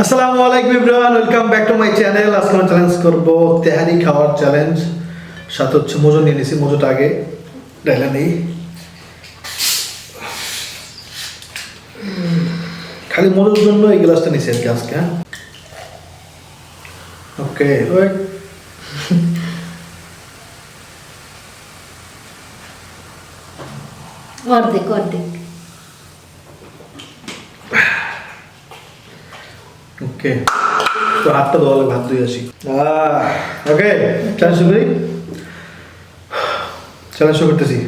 আসসালামু আলাইকুম Ibrahim welcome back to my channel. আজকে আমি চ্যালেঞ্জ করব তেহারি খাওয়ার চ্যালেঞ্জ সাথে হচ্ছে মজো নিয়ে নিছি মজোটা আগে ডাইলা নেই। খালি মজোর জন্য এই গ্লাসটা নিছি আর কি আজকে হ্যাঁ? Okay, wait. অর্ধেক অর্ধেক। ওকে তো হাতটা ধোয়া লাগবে হাত ধুয়ে আসি। ওকে চ্যালেঞ্জ শুরু করি। চ্যালেঞ্জ শুরু করতেছি।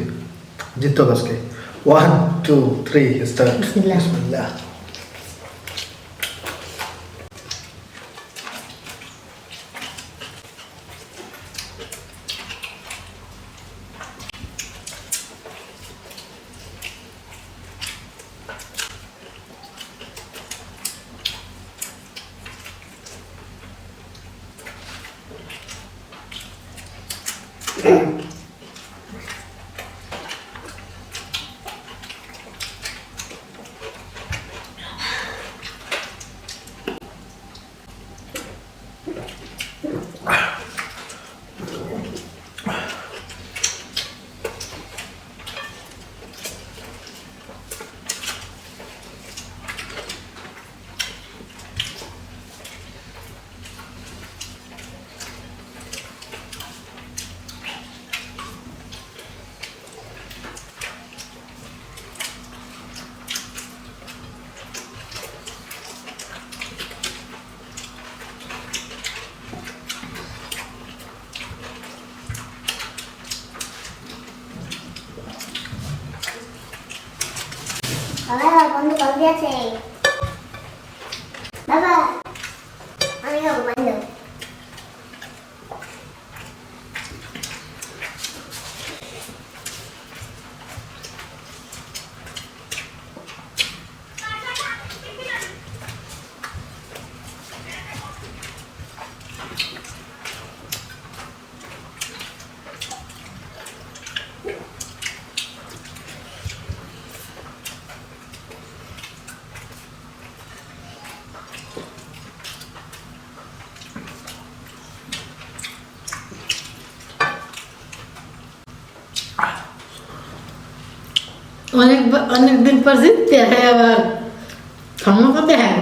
জিততে হবে আজকে। ওয়ান টু থ্রি স্টার্ট বিসমিল্লাহ। বিসমিল্লাহ বাবা বন্ধু কল দিয়েছে বাবা আমি যাব বন্ধু অনেক অনেক দিন পর জিততে হয় আবার ক্ষমতাতে হয়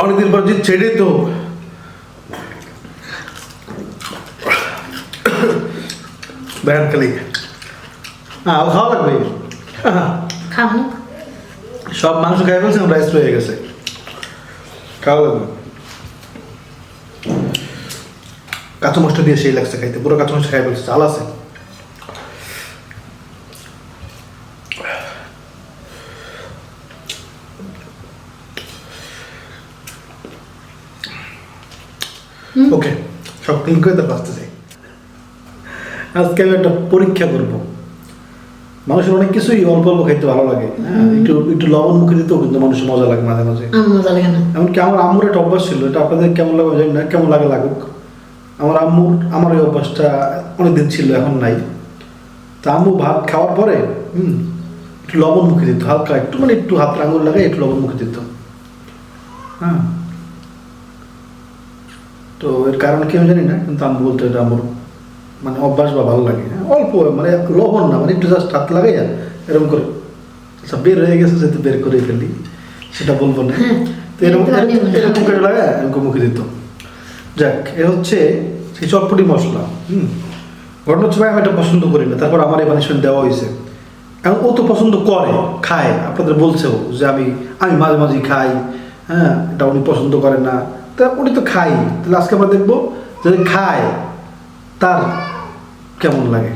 অনেকদিন পর জিতছে এটাই তো ব্যান খালি হ্যাঁ খাওয়া লাগবে হ্যাঁ, খামু সব মাংস খাই ফেলছে রাইস রয়ে গেছে খাওয়া লাগবে কাঁচা মশলা দিয়ে সেই লাগছে খাইতে। পুরো কাঁচা মশলা খাই ফেলছে চাল আছে? ওকে সব ক্লিন করে তারপর আসতে চাই। আজকে আমি একটা পরীক্ষা করব। মানুষের অনেক কিছুই অল্প অল্প খাইতে ভালো লাগে। হ্যাঁ একটু একটু লবণ মুখে দিতেও কিন্তু মানুষের মজা লাগে মাঝে মাঝে। আমার মজা লাগে না। এমনকি আমার আম্মুর একটা অভ্যাস ছিল এটা আপনাদের কেমন লাগে জানি না কেমন লাগে লাগুক। আমার আম্মুর আমার ওই অভ্যাসটা অনেকদিন ছিল এখন নাই। তা আম্মু ভাত খাওয়ার পরে হুম একটু লবণ মুখে দিত হালকা একটু মানে একটু হাত আঙুল লাগে একটু লবণ মুখে দিত। হ্যাঁ। তো এর কারণ কি আমি জানি না কিন্তু আমি বলতো এটা আমার মানে অভ্যাস বা ভালো লাগে। হ্যাঁ, অল্প মানে লবণ না মানে একটু জাস্ট হাত লাগাই এরকম করে। আচ্ছা বের হয়ে গেছে যেহেতু বের করে ফেলি সেটা বলব না। হ্যাঁ, তো এরকম এরকম করে লাগায় এরকম মুখে দিত। যাক, এ হচ্ছে সেই চটপটি মশলা, হুম? ঘটনা হচ্ছে, ভাই, আমি এটা পছন্দ করি না, তারপর আমার এই পানিশমেন্ট দেওয়া হয়েছে। এখন ও তো পছন্দ করে, খায়, আপনাদের বলছেও যে আমি আমি মাঝে মাঝে খাই হ্যাঁ এটা উনি পছন্দ করে না, তা উনি তো খাই, তাহলে আজকে আমরা দেখব যদি খায়, তার কেমন লাগে?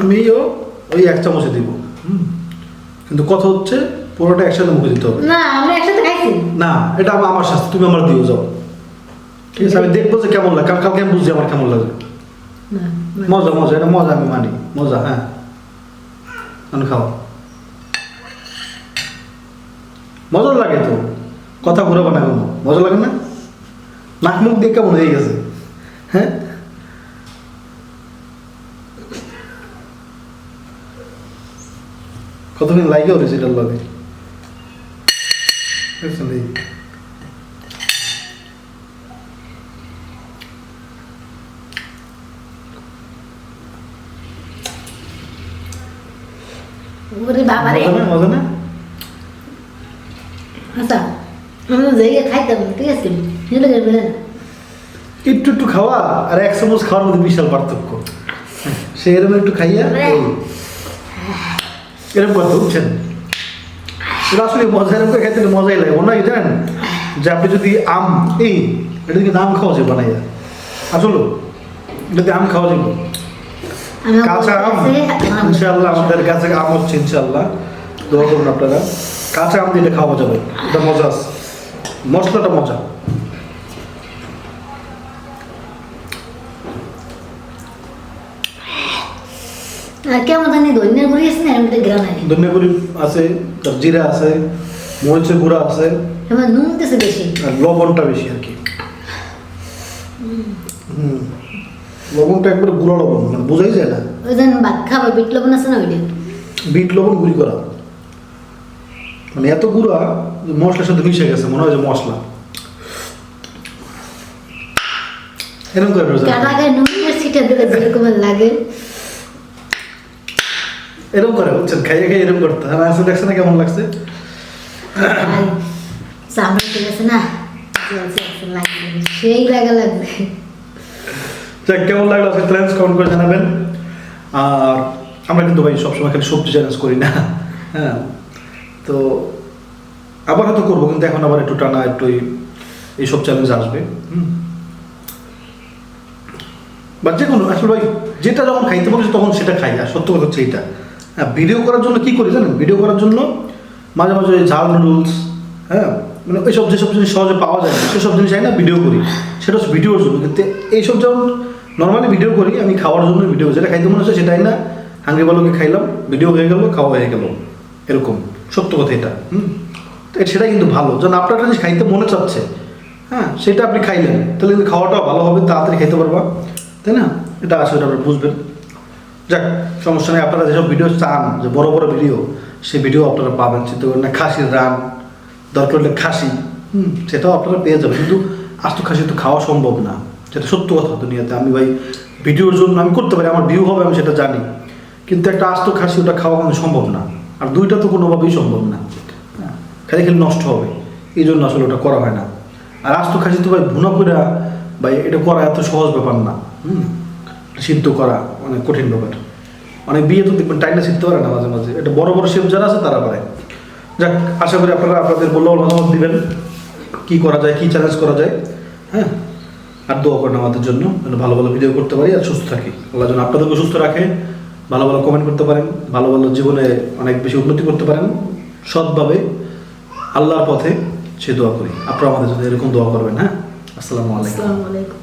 আমিও ওই এক চামচে দিব কিন্তু কথা হচ্ছে পুরোটা একসাথে মুখে দিতে হবে। না আমরা একসাথে খাইছি। না এটা আমার আমার শাস্তি তুমি আমার দিও যাও। ঠিক আছে আমি দেখব যে কেমন লাগে। কালকে আমি বুঝছি আমার কেমন লাগে। মজা মজা এটা মজা আমি মানি। মজা হ্যাঁ। আমি খাও। মজা লাগে তো। কথা ঘুরাবো না কোনো মজা লাগে না? নাক মুখ দিয়ে কেমন হয়ে গেছে? হ্যাঁ? কতদিন রয়েছে এটার লগে? দেখছেন এই ওরে বাবা রে মজা না মজা না আচ্ছা খাইতাম ঠিক আছে? না। একটু একটু খাওয়া আর এক চামচ খাওয়ার মধ্যে বিশাল পার্থক্য। সে এরকম একটু খাইয়া এরকম কথা বুঝছেন? এটা আসলে মজা এরকম খেতে মজাই লাগে। না জানেন যে আপনি যদি আম এই এটা কিন্তু আম খাওয়া যায় বানাইয়া। আসলে যদি আম খাওয়া যাবে কাঁচা আম ইনশাল্লাহ আমাদের কাছে আম হচ্ছে ইনশাল্লাহ দোয়া করুন আপনারা। কাঁচা আম দিয়ে খাওয়া যাবে। এটা মজা আছে। মশলাটা মজা। আর কেমন জানি ধনিয়ার গুড়ি আছে না এর মধ্যে গ্রাম নাই ধনিয়া গুঁড়ি আছে তার জিরা আছে মরিচের গুঁড়া আছে। এবার নুন দিতেছে বেশি। আর লবণটা বেশি আর কি। হুম। লবণটা একবারে গুঁড়ো লবণ মানে বোঝাই যায় না। ওই জন্য ভাত খাবার বিট লবণ আছে না ওইটা? বিট লবণ গুঁড়ি করা। মানে এত গুঁড়া মশলার সাথে মিশে গেছে মনে হয় যে মশলা। এরকম করে রোজা গায়ে নুনের ছিটা দিলে যেরকম লাগে। এরকম করে বুঝছেন? খাইয়ে খাইয়ে এরকম করতে। আর আসলে দেখছে না কেমন লাগছে? আর ঠিক আছে না? আছে, আছে, লাগবে। সেই লাগা লাগবে। যাক কেমন লাগল চ্যালেঞ্জ কমেন্ট করে জানাবেন। আর আমরা কিন্তু ভাই সবসময় খালি সবজি চ্যালেঞ্জ করি না। হ্যাঁ তো আবার হয়তো করব কিন্তু এখন আবার একটু টানা একটু এই- এইসব চ্যালেঞ্জ আসবে। বা যে কোনো আসলে ভাই যেটা যখন খাইতে বলেছে তখন সেটা খাই আর সত্য কথা হচ্ছে হ্যাঁ ভিডিও করার জন্য কি করি জানেন? ভিডিও করার জন্য মাঝে মাঝে ওই ঝাল নুডলস হ্যাঁ মানে এইসব যেসব জিনিস সহজে পাওয়া যায় না সেসব জিনিস চাই না ভিডিও করি। সেটা হচ্ছে ভিডিওর জন্য। কিন্তু এইসব যেমন নর্মালি ভিডিও করি, আমি খাওয়ার জন্য ভিডিও যেটা খাইতে মনে হচ্ছে সেটাই না হাঙ্গি বালুকে খাইলাম ভিডিও হয়ে গেল, খাওয়া হয়ে গেল। এরকম। সত্য কথা এটা। হুম? তো সেটা কিন্তু ভালো। যেন আপনার জিনিস খাইতে মনে চাচ্ছে হ্যাঁ সেটা আপনি খাইলেন, তাহলে কিন্তু খাওয়াটাও ভালো হবে, তাড়াতাড়ি খাইতে পারবা। তাই না? এটা আসলে আপনারা বুঝবেন। যাক সমস্যা নেই। আপনারা যেসব ভিডিও চান যে বড় বড় ভিডিও সেই ভিডিও আপনারা পাবেন। চিন্তা করেন না খাসির রান দরকার হলে খাসি হুম সেটাও আপনারা পেয়ে যাবেন। কিন্তু আস্ত খাসি তো খাওয়া সম্ভব না। সেটা সত্য কথা দুনিয়াতে। আমি ভাই ভিডিওর জন্য আমি করতে পারি আমার ভিউ হবে আমি সেটা জানি। কিন্তু একটা আস্ত খাসি ওটা খাওয়া কোনো সম্ভব না। আর দুইটা তো কোনোভাবেই সম্ভব না। হ্যাঁ, খালি খালি নষ্ট হবে। এই জন্য আসলে ওটা করা হয় না। আর আস্ত খাসি তো ভাই ভুনা করে ভাই এটা করা এত সহজ ব্যাপার না। হুম সিদ্ধ করা। অনেক কঠিন ব্যাপার। অনেক বিয়ে তো দেখবেন টাইমটা শিখতে পারে না মাঝে মাঝে। এটা বড় বড় শেফ যারা আছে তারা পারে। যাক, আশা করি আপনারা আপনাদের বললেও মতামত দিবেন। কি করা যায়, কি চ্যালেঞ্জ করা যায় হ্যাঁ? আর দোয়া করেন আমাদের জন্য, যেন ভালো ভালো ভিডিও করতে পারি আর সুস্থ থাকি। আল্লাহ যেন আপনাদেরকে সুস্থ রাখে, ভালো ভালো কমেন্ট করতে পারেন, ভালো ভালো জীবনে অনেক বেশি উন্নতি করতে পারেন। সৎভাবে আল্লাহর পথে সে দোয়া করি। আপনারা আমাদের জন্য এরকম দোয়া করবেন হ্যাঁ? আসসালামু আলাইকুম।